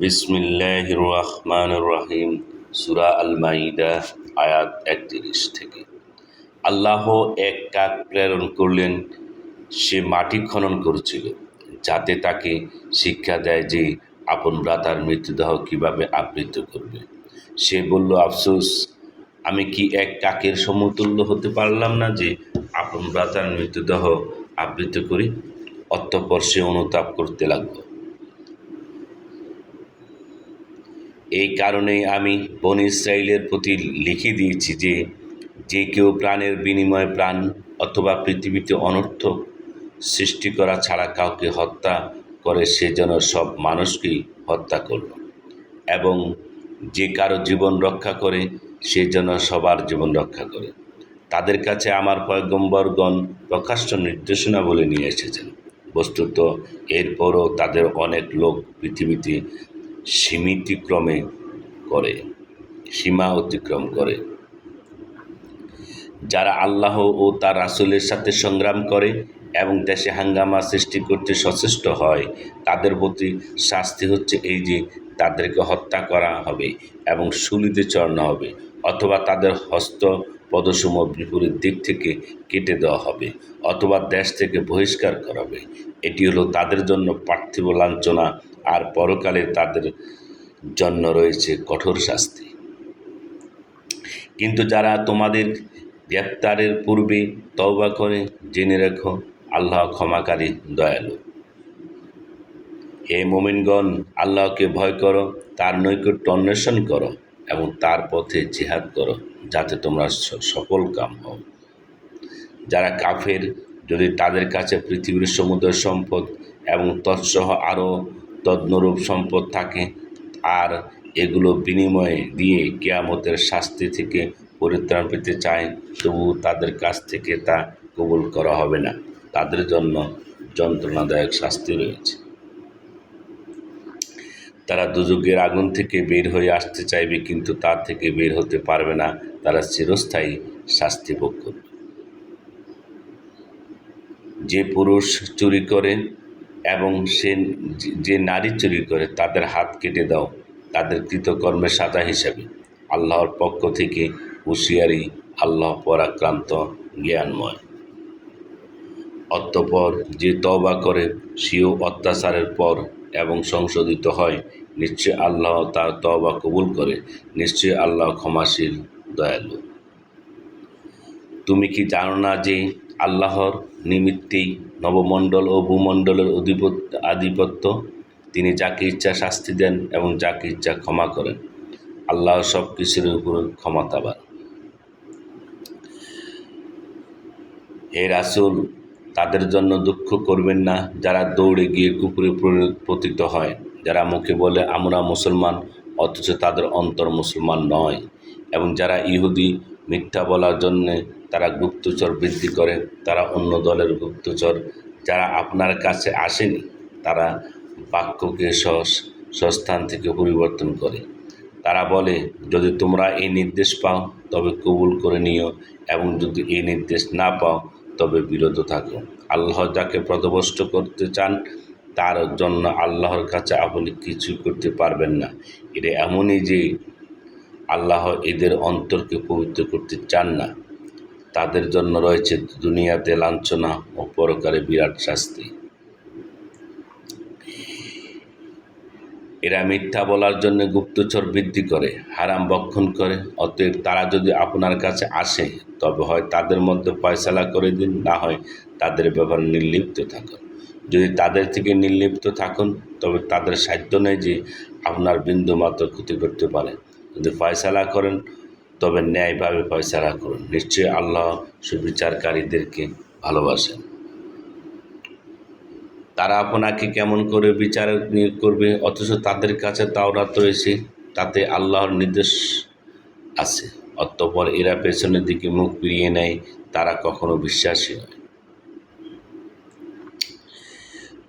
বিসমিল্লাহ রহমান রহিম সুরা আল মাইদা আয়াত একত্রিশ থেকে। আল্লাহ এক কাক প্রেরণ করলেন, সে মাটি খনন করছিল, যাতে তাকে শিক্ষা দেয় যে আপন ভ্রাতার মৃত্যুদেহ কীভাবে আবৃত করবে। সে বলল, আফসোস, আমি কি এক কাকের সমতুল্য হতে পারলাম না যে আপন ভ্রাতার মৃত্যুদেহ আবৃত করি? অতঃপর সে অনুতাপ করতে লাগল। এই কারণেই আমি বন ইসরায়েলের প্রতি লিখে দিয়েছি যে যে কেউ প্রাণের বিনিময়ে প্রাণ অথবা পৃথিবীতে অনর্থ সৃষ্টি করা ছাড়া কাউকে হত্যা করে, সে যেন সব মানুষকেই হত্যা করল এবং যে কারও জীবন রক্ষা করে, সে যেন সবার জীবন রক্ষা করে। তাদের কাছে আমার পয়গম্বরগণ প্রকাশ্য নির্দেশনা বলে নিয়ে এসেছেন। বস্তুত। এরপরও তাদের অনেক লোক পৃথিবীতে সীমিতিক্রমে করে, সীমা অতিক্রম করে। যারা আল্লাহ ও তার রাসুলের সাথে সংগ্রাম করে এবং দেশে হাঙ্গামা সৃষ্টি করতে সচেষ্ট হয়, তাদের প্রতি শাস্তি হচ্ছে এই যে তাদেরকে হত্যা করা হবে এবং শুলিতে চড়ানো হবে, অথবা তাদের হস্ত পদসমূহ বিপরীত দিক থেকে কেটে দেওয়া হবে অথবা দেশ থেকে বহিষ্কার করা হবে। এটি হলো তাদের জন্য পার্থিব লাঞ্ছনা আর পরকালে তাদের জন্য রয়েছে কঠোর শাস্তি। কিন্তু যারা তোমাদের গ্রেপ্তারের পূর্বে তওবা করে, জেনে রেখো, আল্লাহ ক্ষমাকারী, দয়ালু। হে মোমিনগণ, আল্লাহকে ভয় করো, তার নৈকট্য অন্বেষণ করো। এবং তার পথে জিহাদ করো, যাতে তোমরা সফল কাম হও। যারা কাফের, যদি তাদের কাছে পৃথিবীর সমুদ্র সম্পদ এবং তৎসহ আরও তদ্নরূপ সম্পদ থাকে, আর এগুলো বিনিময়ে দিয়ে কেয়ামতের শাস্তি থেকে পরিত্রাণ পেতে চায়, তবু তাদের কাছ থেকে তা কবুল করা হবে না। তাদের জন্য যন্ত্রণাদায়ক শাস্তি রয়েছে। তারা দুযোগের আগুন থেকে বের হয়ে আসতে চাইবে, কিন্তু তার থেকে বের হতে পারবে না। তারা চিরস্থায়ী শাস্তি ভোগ করবে। যে পুরুষ চুরি করে এবং সে যে নারী চুরি করে, তাদের হাত কেটে দাও। তাদের কৃতকর্মের সাজা হিসাবে। আল্লাহর পক্ষ থেকে হুঁশিয়ারি, আল্লাহ পরাক্রান্ত, জ্ঞানময়। অতঃপর যে তবা করে, সেও অত্যাচারের পর এবং সংশোধিত হয়। নিশ্চয় আল্লাহ তার তবা কবুল করে। নিশ্চয় আল্লাহ ক্ষমাশীল, দয়ালু। তুমি কি জানো না যে আল্লাহর নিমিত্তেই নবমণ্ডল ও ভূমণ্ডলের অধিপত্য আধিপত্য? তিনি যাকে ইচ্ছা শাস্তি দেন এবং যাকে ইচ্ছা ক্ষমা করেন। আল্লাহ সব কিছুর উপর ক্ষমতাবান। হে রাসুল তাদের জন্য দুঃখ করবেন না যারা দৌড়ে গিয়ে কুকুরে পতিত হয়। যারা মুখে বলে, আমরা মুসলমান, অথচ তাদের অন্তর মুসলমান নয়। এবং যারা ইহুদি, মিথ্যা বলার জন্যে তারা গুপ্তচর বৃদ্ধি করে, তারা অন্য দলের গুপ্তচর। যারা আপনার কাছে আসেনি, তারা বাক্যকে সস্থান থেকে পরিবর্তন করে। তারা বলে, যদি তোমরা এই নির্দেশ পাও, তবে কবুল করে নিও এবং যদি এই নির্দেশ না পাও তবে বিরত থাকো। আল্লাহ যাকে প্রদবষ্ট করতে চান, তার জন্য আল্লাহর কাছে আপনি কিছু করতে পারবেন না। এটা এমনই যে আল্লাহ এদের অন্তরকে পবিত্র করতে চান না। তাদের জন্য রয়েছে দুনিয়াতে লাঞ্ছনা ও পরকারে বিরাট শাস্তি। এরা মিথ্যা বলার জন্য গুপ্তচর বৃদ্ধি করে, হারাম বক্ষণ করে, অতএব তারা যদি আপনার কাছে আসে, তবে হয় তাদের মধ্যে ফয়সালা করে দিন, না হয় তাদের ব্যাপারে নির্লিপ্ত থাকুন। যদি তাদের থেকে নির্লিপ্ত থাকুন, তবে তাদের সাধ্য নেই যে আপনার বিন্দু মাত্র ক্ষতি করতে পারে। যদি ফয়সালা করেন, তবে ন্যায়ভাবে ফয়সালা করুন। নিশ্চয়ই আল্লাহ সুবিচারকারীদেরকে ভালোবাসেন। তারা আপনাকে কেমন করে বিচার নিয়োগ করবে? অথচ তাদের কাছে তাওরাত রয়েছে, তাতে আল্লাহর নির্দেশ আছে। অতঃপর এরা পেছনের দিকে মুখ ফিরিয়ে নেয়, তারা কখনো বিশ্বাসী নয়।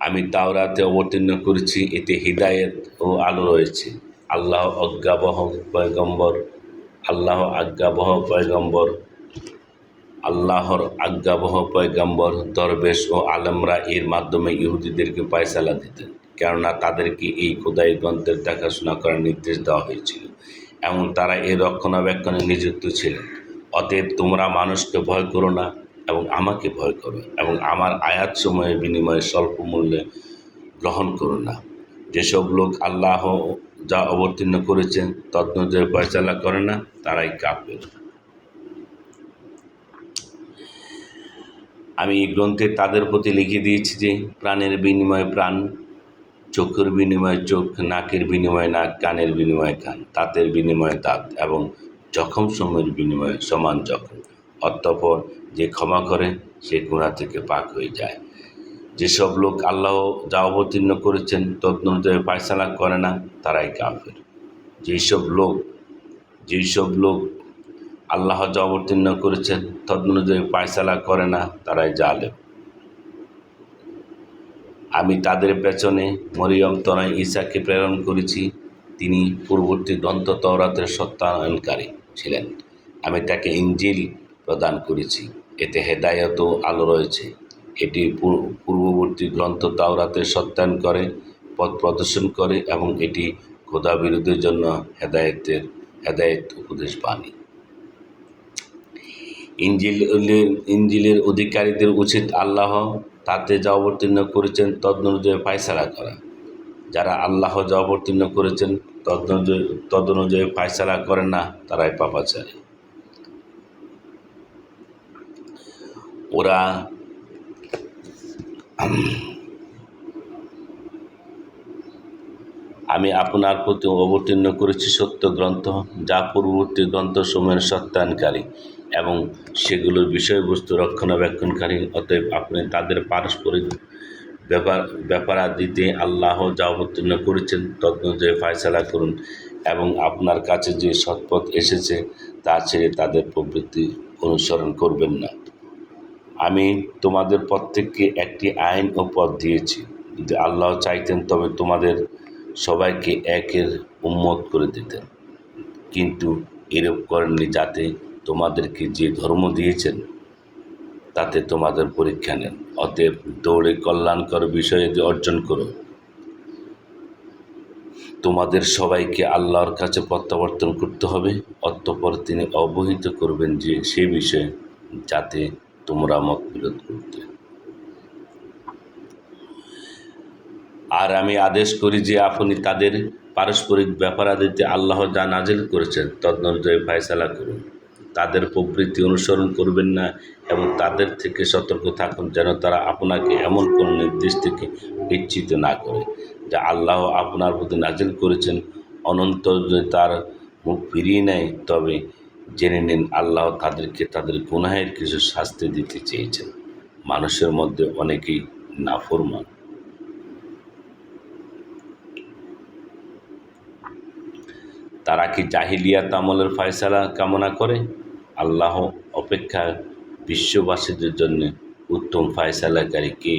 আমি তাওরাতে অবতীর্ণ করেছি, এতে হৃদায়ত ও আলো রয়েছে। আল্লাহ অজ্ঞাবহ পয়গম্বর, আল্লাহ আজ্ঞাবহ পয়গম্বর আল্লাহর আজ্ঞাবহ পয়গাম্বর, দরবেশ ও আলমরা এর মাধ্যমে ইহুদিদেরকে পায়সালা দিতেন, কেননা তাদেরকে এই খোদাই গ্রন্থের দেখাশোনা করার নির্দেশ দেওয়া হয়েছিল, এবং তারা এর রক্ষণাবেক্ষণে নিযুক্ত ছিলেন। অতএব তোমরা মানুষকে ভয় করো না এবং আমাকে ভয় করো, এবং আমার আয়াত সময়ের বিনিময়ে স্বল্প মূল্যে গ্রহণ করো না। যেসব লোক আল্লাহ যা অবতীর্ণ করেছেন, তদনুযায়ী পয়সালা করে না, তারাই কাপের আমি এই গ্রন্থে তাদের প্রতি লিখে দিয়েছি যে প্রাণের বিনিময়ে প্রাণ, চোখের বিনিময়ে চোখ, নাকের বিনিময়ে নাক, কানের বিনিময়ে কান, দাঁতের বিনিময়ে দাঁত এবং জখম সময়ের বিনিময়ে সমান জখম। অতঃপর যে ক্ষমা করে, সে গুণা থেকে পাক হয়ে যায়। যেসব লোক আল্লাহ যা অবতীর্ণ করেছেন, তদনুযায়ী পায়সালা করে না, তারাই কাফের। যেসব লোক যেসব লোক আল্লাহ যা অবতীর্ণ করেছেন, তদনুযায়ী পায়সালা করে না, তারাই জালেম। আমি তাদের পেছনে মরিয়ম তনয় ঈসাকে প্রেরণ করেছি, তিনি পূর্ববর্তী গ্রন্থ তওরাতের সত্যায়নকারী ছিলেন। আমি তাকে ইঞ্জিল প্রদান করেছি, এতে হেদায়ত আলো রয়েছে। এটি পূর্ববর্তী গ্রন্থ তাওরাতের সত্যায়ন করে, পথ প্রদর্শন করে এবং এটি খোদা বিরোধীর জন্য হেদায়েতের, হেদায়েত উপদেশ বাণী। ইঞ্জিল ইঞ্জিলের অধিকারীদের উচিত আল্লাহ তাতে যা অবতীর্ণ করেছেন তদনুযায়ী ফায়সালা করা। যারা আল্লাহ যা অবতীর্ণ করেছেন তদনুযায়ী তদনুযায়ী ফায়সালা করে না, তারাই পাপাচারী। ওরা আমি আপনার প্রতি অবতীর্ণ করেছি সত্য গ্রন্থ, যা পূর্ববর্তী গ্রন্থসমূহের সত্যায়নকারী এবং সেগুলোর বিষয়বস্তু রক্ষণাবেক্ষণকারী। অতএব আপনি তাদের পারস্পরিক ব্যাপার, ব্যাপারাদিতে আল্লাহ যা অবতীর্ণ করেছেন তদনুযায়ী ফায়সালা করুন এবং আপনার কাছে যে সৎপথ এসেছে, তা ছেড়ে তাদের প্রবৃত্তি অনুসরণ করবেন না। আমি তোমাদের প্রত্যেককে একটি আইন ও পথ দিয়েছি। যদি আল্লাহ চাইতেন তবে তোমাদের সবাইকে একের উম্মত করে দিতেন কিন্তু এরূপ করেননি যাতে তোমাদেরকে যে ধর্ম দিয়েছেন, তাতে তোমাদের পরীক্ষা নেন। অতএব দৌড়ে কল্যাণকর বিষয়ে অর্জন করো। তোমাদের সবাইকে আল্লাহর কাছে প্রত্যাবর্তন করতে হবে, অতঃপর তিনি অবহিত করবেন যে সে বিষয়ে যাতে তোমরা মত বিরোধ করতে। আর আমি আদেশ করি যে আপনি তাদের পারস্পরিক ব্যাপারাদিতে আল্লাহ যা নাজিল করেছেন তদনুযায়ী ফায়সালা করুন। তাদের প্রবৃত্তি অনুসরণ করবেন না এবং তাদের থেকে সতর্ক থাকুন যেন তারা আপনাকে এমন কোনো নির্দেশ থেকে বিচ্ছিত না করে যা আল্লাহ আপনার প্রতি নাজিল করেছেন। অনন্ত যদি তার মুখ ফিরিয়ে নেয়, তবে জেনে নিন আল্লাহ তাদেরকে তাদের গুনাহের কিছু শাস্তি দিতে চেয়েছেন। মানুষের মধ্যে অনেকেই নাফরমান। তারা কি জাহিলিয়াত আমলের ফয়সালা কামনা করে? আল্লাহ অপেক্ষা বিশ্ববাসীদের জন্য উত্তম ফয়সালাকারী কে?